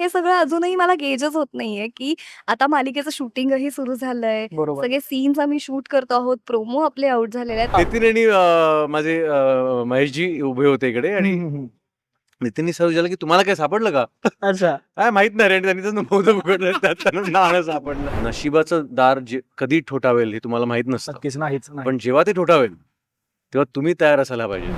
हे सगळं अजूनही मला गेजच होत नाहीये, की आता मालिकेचं शूटिंगही सुरू झालंय. बरोबर. सगळे सीन्स आम्ही शूट करतो आहोत. प्रोमो आपले आउट झालेले आहेत. नितीन आणि अ, माझे अ, महेशजी उभे होते इकडे आणि हं, हं, हं. नितीननी सहज विचारलं की तुम्हाला काय सापडलं का अच्छा. काय माहीत नाही रे आणि त्यांनी तर मोदक उघडलं त्यात त्यांना नाणं सापडलं नशिबाचं दार जे कधी ठोठावेल हे तुम्हाला माहीत नसतं नक्कीच नाहीच नाही. पण जेव्हा ते ठोठावेल तेव्हा तुम्ही तयार असायला पाहिजे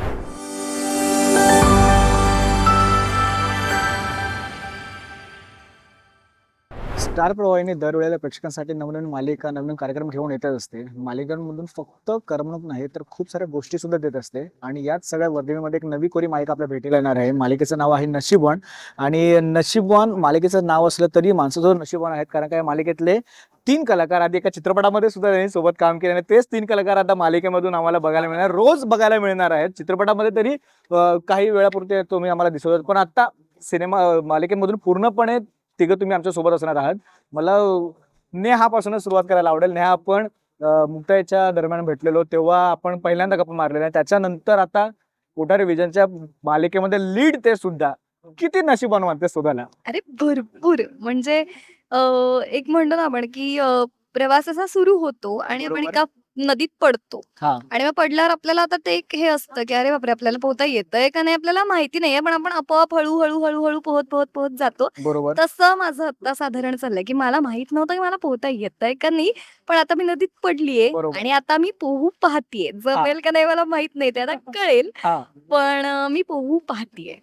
स्टार प्रवाहिनी दरवेळेला प्रेक्षकांसाठी नवनवीन मालिका नवीन कार्यक्रम घेऊन येतच असते. मालिकांमधून फक्त करमणूक नाही तर खूप साऱ्या गोष्टी सुद्धा देत असते. आणि याच सगळ्या वर्धेमध्ये एक नवी कोरी मालिका आपल्या भेटीला येणार आहे. मालिकेचं नाव आहे नशीबवान. आणि नशीबवान मालिकेचं नाव असलं तरी माणसाजवळ नशीबवान आहेत कारण काय मालिकेतले तीन कलाकार आधी एका चित्रपटामध्ये सुद्धा त्यांनी सोबत काम केले आणि तेच तीन कलाकार आता मालिकेमधून आम्हाला बघायला मिळणार रोज बघायला मिळणार आहेत. चित्रपटामध्ये तरी काही वेळापुरते तुम्ही आम्हाला दिसत पण आता सिनेमा मालिकेमधून पूर्णपणे तिघं तुम्ही आमच्यासोबत असणार आहात. मला नेहापासूनच सुरुवात करायला आवडेल. नेहा आपण मुक्ताईच्या दरम्यान भेटलेलो तेव्हा आपण पहिल्यांदा गप्पा मारलेल्या. त्याच्यानंतर आता कोठारे विजनच्या मालिकेमध्ये लीड ते सुद्धा. किती नशिबान वाटते शोधायला? अरे भरपूर. म्हणजे एक म्हणतो ना आपण की प्रवास असा सुरू होतो आणि आपण. एका नदीत पडतो. हा. आणि मग पडल्यावर आपल्याला आता ते एक हे असतं की अरे बापरे आपल्याला पोहता येतंय का नाही आपल्याला माहिती नाहीये पण आपण आपोआप हळूहळू हळूहळू पोहत पोहत पोहत जातो. बरोबर. तसं माझं आता साधारण चाललंय की मला माहीत नव्हतं की मला पोहता येतंय का नाही पण आता मी नदीत पडलीये बरोबर. आणि आता मी पोहू पाहतीये. जमेल का नाही मला माहीत नाही ते आता कळेल. हा. पण अ, मी पोहू पाहतीये.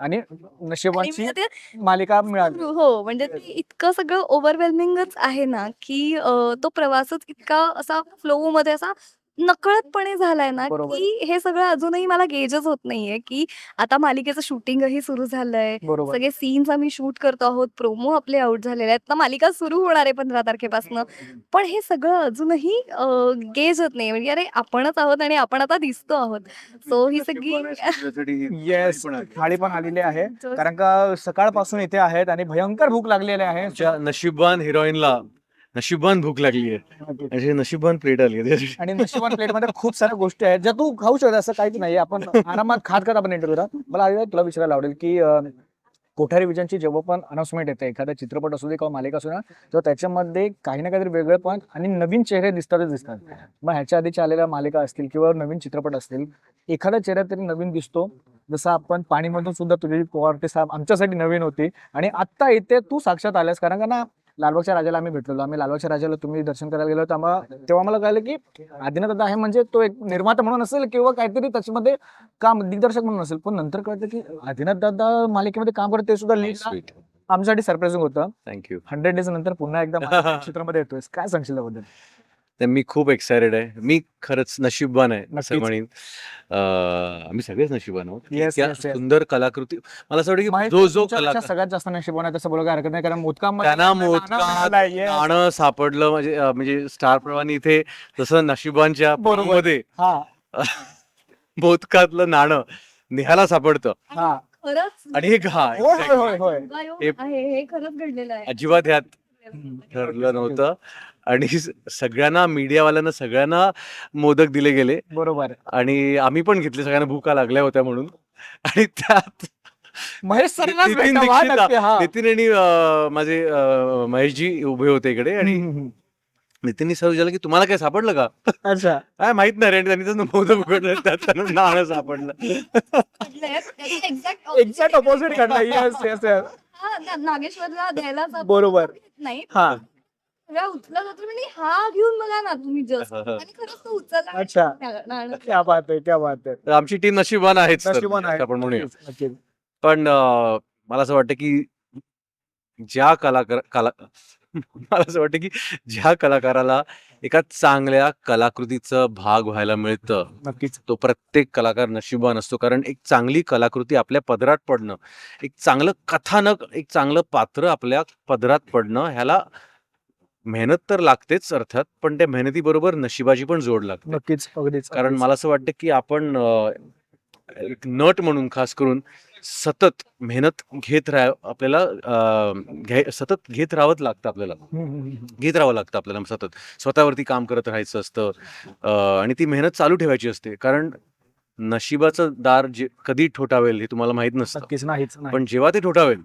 आणि नशिबाची ते मालिका मिळाली. हो म्हणजे ते इतकं सगळं ओव्हरवेल्मिंगच आहे ना की अ, तो प्रवासच इतका असा फ्लो मध्ये असा नकळतपणे झालाय ना बरोबर. की हे सगळं अजूनही मला गेजच होत नाहीये की आता मालिकेचं शूटिंगही सुरू झालंय. बरोबर. सगळे सीन्स आम्ही शूट करतो आहोत प्रोमो आपले आउट झालेले आहेत. ना मालिका सुरू होणार आहे पंधरा तारखेपासून. पण हे सगळं अजूनही गेज होत नाही म्हणजे अरे आपणच आहोत आणि आपण आता दिसतो आहोत. सो ही सगळी येस थाळी पण आलेली आहे. कारण का सकाळपासून इथे आहेत आणि भयंकर भूक लागलेली आहे. नशिबवान हिरोईनला नशिबवान भूक लागली आहे अशी नशिबवान प्लेट आली. आणि नशिबान प्लेटमध्ये खूप साऱ्या गोष्टी आहेत. ज्या तू खाऊ शकतो असं काहीच नाही आपण आरामात खात खात आपण इंटरव्ह्यू मला आधी तुला विचारायला आवडेल की कोठारी विजनची जेव्हा पण अनाउन्समेंट येते एखादा चित्रपट असू दे किंवा मालिका असू दे तेव्हा त्याच्यामध्ये काही ना काहीतरी वेगळं पण आणि नवीन चेहरे दिसतातच दिसतात. मग ह्याच्या आधीच्या आलेल्या मालिका असतील किंवा नवीन चित्रपट असतील एखादा चेहरा तरी नवीन दिसतो. जसं आपण पाणीमधून सुद्धा तुझी पोवारते साहेब आमच्यासाठी नवीन होती आणि आत्ता इथे तू साक्षात आल्यास कारण का ना लालबागच्या राजाला आम्ही भेटलेलो. आम्ही लालबागच्या राजाला तुम्ही दर्शन करायला गेलो. तर आम्हाला तेव्हा मला कळलं की आदिनाथ दादा आहे म्हणजे तो एक निर्माता म्हणून असेल किंवा काहीतरी त्याच्यामध्ये काम दिग्दर्शक म्हणून असेल. पण नंतर कळतं की आदिनाथ दादा मालिकेमध्ये काम करत ते सुद्धा Sweet. आमच्यासाठी सरप्राईजिंग होतं. थँक्यू हंड्रेड डेज नंतर पुन्हा एकदा मालिका क्षेत्रामध्ये येतोय काय सांगशील त्याबद्दल? तर मी खूप एक्सायटेड आहे. मी खरंच नशिबवान आहे असं नक्कीच. म्हणेन. अं, आम्ही सगळेच नशिबवान आहोत. Yes, इतक्या yes, yes. सुंदर कलाकृती. मला असं वाटतं की माहीत जो जो तुमच्यापेक्षा कलाकार सगळ्यात जास्त नशिबान आहे तसं बोलायला हरकत नाही कारण मोदकामध्ये त्यांना नाणं मोदकात सापडलं म्हणजे अं, म्हणजे स्टार प्रवानी इथे जसं नशिबांच्या बरोबर. मध्ये हा. मोदकातलं नाणं नेहाला सापडतं. हा. खरंच आणि हे घा होय होय होय होय. योगायोग हे- आहे हे खरंच घडलेलं आहे. अजिबात ह्यात ठरलं नव्हतं. आणि सगळ्यांना मीडियावाल्यांना सगळ्यांना मोदक दिले गेले. बरोबर. आणि आम्ही पण घेतले सगळ्यांना भूका लागल्या होत्या म्हणून. आणि त्यात महेश सरांनाच नितीन भेटावं, हा दीक्षित, नक्की, हा. नितीन आणि अं, माझे अं, महेशजी उभे होते इकडे आणि हम्म, हम्म, नितीननी सहज विचारलं की तुम्हाला काय सापडलं का. अच्छा. काय माहीत नाही रे आणि त्यांनी तर मोदक उघडलं त्यात त्यांना नाणं सापडलं. एक्झॅक्ट एक्झॅक्ट ऑपोजिट घडला येस येस येस नागेश्वरला द्यायला बरोबर. नाही. हा. होतो म्हणजे हा घेऊन बघा ना तुम्ही जस्ट. आणि खरंच तो उचलला आणि अच्छा. नाणं- क्या बात आहे क्या बात आहे. तर आमची टीम नशिबान आहे नशिबान आहे आपण म्हणूया. नक्कीच, नक्कीच. पण अं, मला असं वाटतं की ज्या कलाकार कला मला असं वाटतं की ज्या कलाकाराला एका चांगल्या कलाकृतीचं भाग व्हायला मिळतं नक्कीच. तो प्रत्येक कलाकार नशिबान असतो. कारण एक चांगली कलाकृती आपल्या पदरात पडणं एक चांगलं कथानक एक चांगलं पात्र आपल्या पदरात पडणं ह्याला मेहनत तर लागतेच अर्थात पण त्या मेहनतीबरोबर नशिबाची पण जोड लागते. नक्कीच अगदीच कारण. मला असं वाटतं की आपण अं, एक नट म्हणून खास करून सतत मेहनत घेत राह आपल्याला अं, घ्याय सतत घेत राहावंच लागतं आपल्याला. हम्म, हम्म, हम्म. घेत राहावं लागतं आपल्याला सतत. स्वतःवरती काम करत राहायचं असतं अं, आणि ती मेहनत चालू ठेवायची असते. कारण नशिबाचं दार जे कधी ठोठावेल हे तुम्हाला माहीत नसतं. नक्कीच नाहीच नाही पण जेव्हा ते ठोठावेल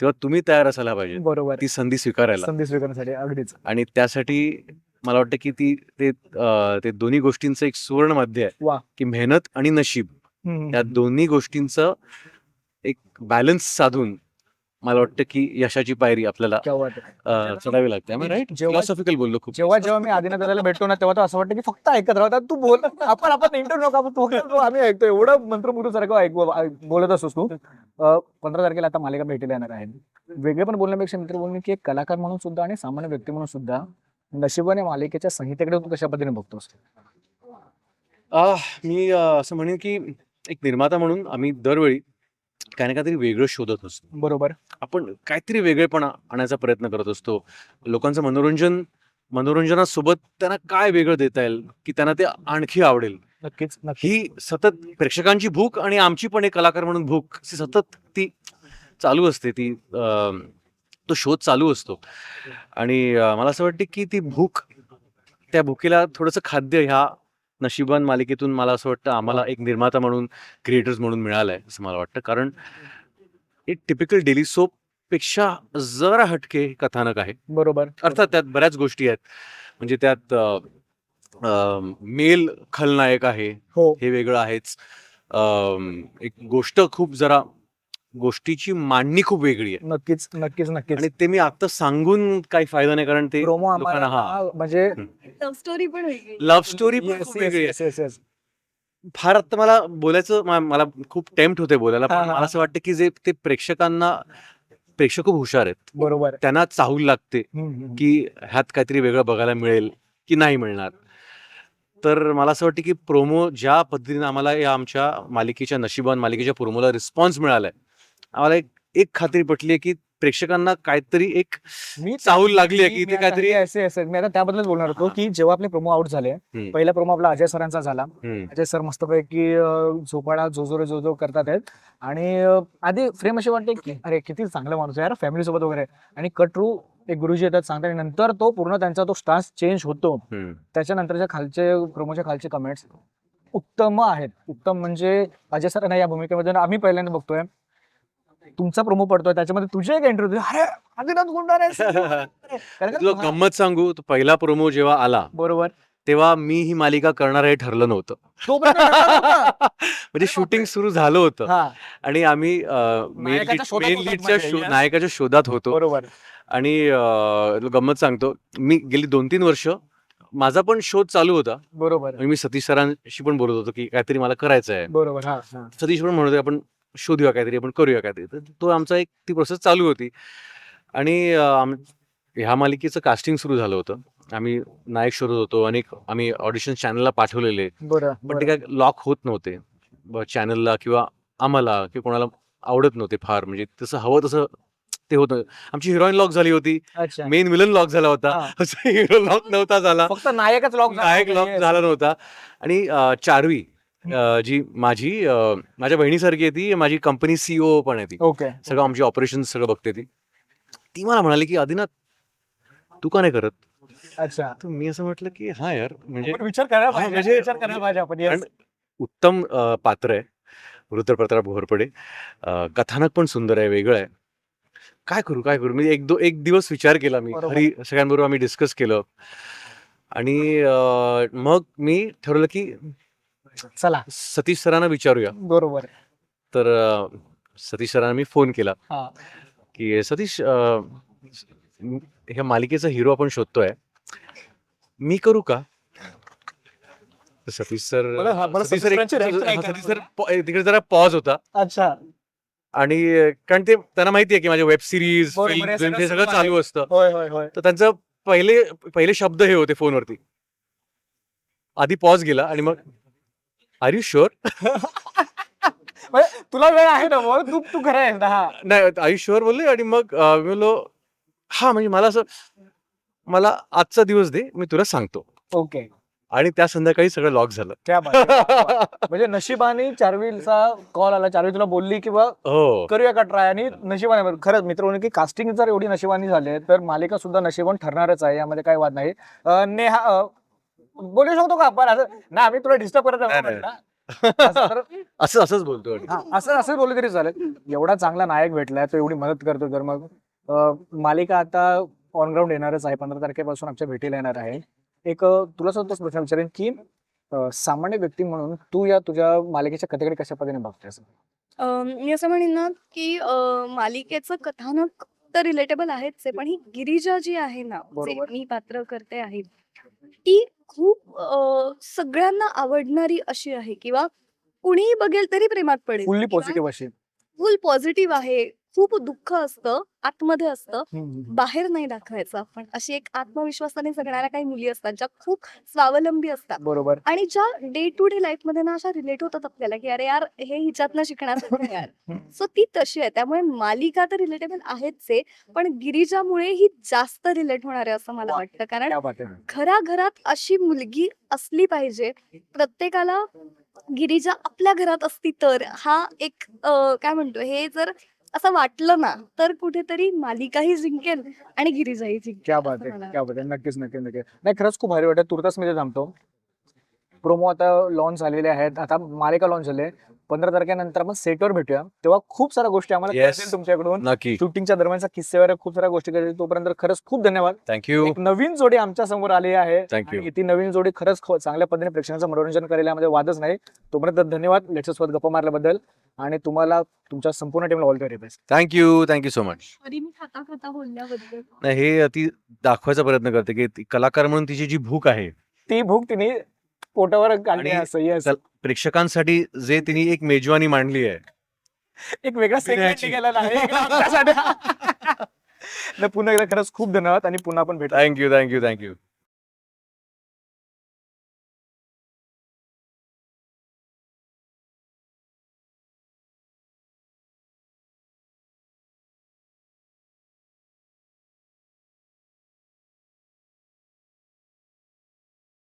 तेव्हा तुम्ही तयार असायला पाहिजे. बरोबर. ती संधी स्वीकारायला. संधी स्वीकारण्यासाठी अगदीच. आणि त्यासाठी मला वाटतं की ती ते अं, ते दोन्ही गोष्टींचं एक सुवर्ण मध्य आहे वा. की मेहनत आणि नशीब. हम्म. या दोन्ही गोष्टींचं एक बॅलन्स साधून मला वाटतं की यशाची पायरी आपल्याला क्या बात आहे. अं, चढावी लागते. राईट जेव्हा- फिलॉसॉफिकल बोललो खूप. जेव्हा जेव्हा मी आदिनाथ दादाला भेटतो ना तेव्हा तर असं वाटतं की फक्त ऐकत राहतात तू बोल. आपण आपण इंटरव्ह्यू नको आपण तू तू आम्ही ऐकतो एवढं मंत्रमुग्ध सारखं ऐकू बोलत असतोस तू. अं, पंधरा तारखेला आता मालिका भेटीला येणार आहे वेगळे पण बोलण्यापेक्षा मित्र बोलणे की एक कलाकार म्हणून सुद्धा आणि सामान्य व्यक्ती म्हणून सुद्धा नशिबाने मालिकेच्या संहितेकडे तू कशा पद्धतीने बघतोस आह, मी असं म्हणेन की एक निर्माता म्हणून आम्ही दरवेळी काही ना काहीतरी वेगळं शोधत असतो. बरोबर. आपण काहीतरी वेगळेपणा आणायचा प्रयत्न करत असतो. लोकांचं मनोरंजन मनोरंजनासोबत त्यांना काय वेगळं देता येईल की त्यांना ते आणखी आवडेल? नक्कीच नक्की ही सतत प्रेक्षकांची भूक आणि आमची पण एक कलाकार म्हणून भूक सतत ती चालू असते ती तो शोध चालू असतो. आणि मला असं वाटतं की ती भूक त्या भुकेला थोडंसं खाद्य ह्या नशिबान मालिकेतून मला असं वाटतं आम्हाला एक निर्माता म्हणून क्रिएटर्स म्हणून मिळालंय असं मला वाटतं. कारण एक टिपिकल डेली सोपपेक्षा जरा हटके कथानक आहे. बरोबर. अर्थात त्यात बऱ्याच गोष्टी आहेत. म्हणजे त्यात मेल खलनायक आहे. हो. हे वेगळं आहेच. अम, एक गोष्ट खूप जरा गोष्टीची मांडणी खूप वेगळी आहे. नक्कीच नक्कीच नक्कीच. आणि ते मी आता सांगून काही फायदा नाही कारण ते प्रोमो लोकांना हा. म्हणजे लव्ह स्टोरी पण वेगळी लव्ह स्टोरी पण Yes, खूप yes, वेगळी आहे. yes, yes, yes. फार आता मला बोलायचं मा- मला खूप टेम्प्ट होते बोलायला हा, पण हा. मला असं वाटतं की जे ते प्रेक्षकांना प्रेक्षक खूप हुशार आहेत. बरोबर त्यांना चाहूल लागते हम्म, हम्म. की ह्यात काहीतरी वेगळं बघायला मिळेल की नाही मिळणार. तर मला असं वाटतं की प्रोमो ज्या पद्धतीने आम्हाला या आमच्या मालिकेच्या नशिबान मालिकेच्या प्रोमोला रिस्पॉन्स मिळालाय आम्हाला एक एक खात्री पटली आहे की प्रेक्षकांना काहीतरी एक मी चाहूल लागली आहे की इथे काहीतरी असे असे मी आता त्याबद्दलच बोलणार होतो की जेव्हा आपले प्रोमो आउट झाले हम्म. पहिला प्रोमो आपला अजय सरांचा झाला. हम्म, अजय सर मस्तपैकी अं, झोपाळा जोजो रे जोजो करतात आहेत. आणि अं, आधी फ्रेम असे वाटते की अरे किती चांगला माणूस आहे यार फॅमिली सोबत वगैरे. आणि कटरू एक गुरुजी येतात सांगतात आणि नंतर तो पूर्ण त्यांचा तो स्टान्स चेंज होतो. हम्म. त्याच्यानंतरच्या खालचे प्रोमोच्या खालचे कमेंट्स उत्तम आहेत. उत्तम म्हणजे अजय सरांना या भूमिकेमध्ये आम्ही पहिल्यांदा बघतोय. तुमचा प्रोमो पडतोय त्याच्यामध्ये तुझे एक एंट्री अरे आदिनाथ गुंडार तुला गंमत सांगू तो पहिला प्रोमो जेव्हा आला बरोबर. तेव्हा मी ही मालिका करणार हे ठरलं नव्हतं. म्हणजे शूटिंग सुरू झालं होतं. हा. आणि आम्ही मेन नायकाच्या शोधात होतात लीडच्या शो-. नायकाच्या शोधात होतो. बरोबर. आणि अं, गंमत सांगतो मी गेली दोन तीन वर्ष माझा पण शोध चालू होता. बरोबर. आणि मी सतीश सरांशी पण बोलत होतो की काहीतरी मला करायचं आहे बरोबर हा हा. सतीश पण म्हणत होते आपण शोधूया काहीतरी आपण करूया काहीतरी. तर तो आमचा एक ती प्रोसेस चालू होती. आणि ह्या मालिकेचं कास्टिंग सुरू झालं होतं. आम्ही नायक शोधत होतो. अनेक आम्ही ऑडिशन चॅनलला पाठवलेले. पण ते. काय लॉक होत नव्हते. चॅनलला किंवा आम्हाला किंवा कोणाला आवडत नव्हते फार. म्हणजे तसं हवं तसं ते होतं. आमची हिरोईन लॉक झाली होती. मेन विलन लॉक झाला होता. हिरो लॉक नव्हता झाला. फक्त नायकच लॉक नायक लॉक झाला नव्हता. आणि चारवी अं, जी माझी अं, माझ्या बहिणीसारखी आहे ती माझी कंपनी सीओ पण आहे ती. ओके. सगळं आमची ऑपरेशन सगळं बघते ती. ती मला म्हणाली की आदिनाथ तू का नाही करत? अच्छा. तर मी असं म्हटलं की हा यार म्हणजे आपण विचार करायला हा, पाहिजे. म्हणजे- विचार करायला पाहिजे आपण yes. कारण उत्तम अ, पात्र आहे. वृत्तपत्रा भोरपडे. अ, कथानक पण सुंदर आहे वेगळं आहे. काय करू काय करू? मी एक दो एक दिवस विचार केला मी. बरोबर. घरी सगळ्यांबरोबर आम्ही डिस्कस केलं. आणि अ, मग मी ठरवलं की चला. सतीश सरांना विचारूया. बरोबर. तर अ, सतीश सरांना मी फोन केला. हा. की सतीश अ, ह्या मालिकेचा हिरो आपण शोधतोय. मी करू का? तर सतीश सर मला- हा, मला सतीश सर एक- सतीश सरांची reaction ऐकायला सतीश सर पॉ- तिकडे जरा पॉज होता. अच्छा. आणि कारण ते त्यांना माहिती आहे की माझे वेब सिरीज बरोबर, हे फिल्म हे सगळं चालू असतं. होय होय होय. तर त्यांचं पहिले पहिले शब्द हे होते फोनवरती. आधी पॉज गेला आणि मग आर यू शुअर तुला वेळ आहे ना मग तू तू खरं आहे ना हा. नाही आर यू शुअर बोलले? आणि मग अं, मी बोललो हा म्हणजे मला असं मला आजचा दिवस दे मी तुला सांगतो. ओके. आणि त्या संध्याकाळी सगळं लॉक झालं. त्या म्हणजे नशिबाने चारवीलचा कॉल आला. चारवी तुला बोलली किंवा हो. करूया का ट्राय? आणि नशिबाने खरंच मित्र म्हणून की कास्टिंग जर एवढी नशिबानी झाली तर मालिका सुद्धा नशिबान ठरणारच आहे. यामध्ये काही वाद नाही. अं, नेहा अं, बोलू शकतो का? आपण असं ना आम्ही तुला डिस्टर्ब करत नाही, आहोत नाही. असं तर- असं असंच बोलतो. हा, असं असं बोललं तरी चालेल. एवढा चांगला नायक भेटलाय तो एवढी मदत करतो. तर मग अं, मालिका आता ऑन ग्राउंड येणारच आहे. पंधरा तारखेपासून आमच्या भेटीला येणार आहे. एक अं, तुला सुद्धा प्रश्न विचारेन की अं, सामान्य व्यक्ती म्हणून तू या तुझ्या मालिकेच्या कथेकडे कशा पद्धतीने बघतेस? अं, मी असं म्हणेन ना की अं, मालिकेचं कथानक तर रिलेटेबल आहेच आहे पण ही गिरिजा जी आहे ना जे बरोबर. मी पात्र करते आहे ती खूप अं, सगळ्यांना आवडणारी अशी आहे किंवा कुणीही बघेल तरी प्रेमात पडेल फुल्ली किंवा पॉझिटिव्ह अशी फुल पॉझिटिव्ह आहे. खूप दुःख असतं. आतमध्ये असतं. बाहेर नाही दाखवायचं आपण. अशी एक आत्मविश्वासाने जगणाऱ्या काही मुली असतात ज्या खूप स्वावलंबी असतात. बरोबर. आणि ज्या डे टू डे लाईफमध्ये ना अशा रिलेट होतात आपल्याला की अरे यार हे हिच्यातनं आहे यार. सो ती तशी आहे. त्यामुळे मालिका तर रिलेटेबल आहेच आहे पण गिरिजामुळे ही जास्त रिलेट होणार आहे असं मला. वाटतं. कारण क्या बात आहे घरा घरात अशी मुलगी असली पाहिजे प्रत्येकाला गिरिजा आपल्या घरात असती तर हा एक काय म्हणतो हे जर असं वाटलं ना तर कुठेतरी मालिकाही जिंकेल आणि गिरिजाही जिंकेल क्या बात आहे क्या बात आहे. नक्कीच नक्कीच नक्कीच. नाही खरंच खूप भारी वाटत तुर्तास मी ते थांबतो. प्रोमो आता लॉन्च झालेले आहेत. आता मालिका लॉन्च झाले पंधरा तारखेनंतर आपण सेटवर भेटूया. तेव्हा खूप साऱ्या गोष्टी आम्हाला Yes. कळतील तुमच्याकडून. नक्की. शूटिंगच्या दरम्यानचा किस्से वगैरे खूप साऱ्या गोष्टी कळतील. तोपर्यंत खरंच खूप धन्यवाद. थँक्यू एक नवीन जोडी आमच्यासमोर आली आहे. Thank you. आणि ती नवीन जोडी खरंच ख- चांगल्या पद्धतीने प्रेक्षकांचं मनोरंजन करेल यामध्ये वादच नाही. तोपर्यंत धन्यवाद. लेट्सोबत गप्पा मारल्याबद्दल. आणि तुम्हाला तुमच्या संपूर्ण टीमला all the very best thank you thank you so much तरी मी खाता खाता बोलल्याबद्दल. नाही हे ती दाखवायचा प्रयत्न करते की ती कलाकार म्हणून तिची जी भूक आहे. ती भूक तिने पोटावर आणि असं yes. चल- प्रेक्षकांसाठी जे तिने एक मेजवानी मांडली आहे. एक वेगळा सेगमेंट बिर्याची. आहे एक आमच्यासाठी. नाही, पुन्हा एकदा खरंच खूप धन्यवाद आणि पुन्हा आपण भेटू. Thank you thank you thank you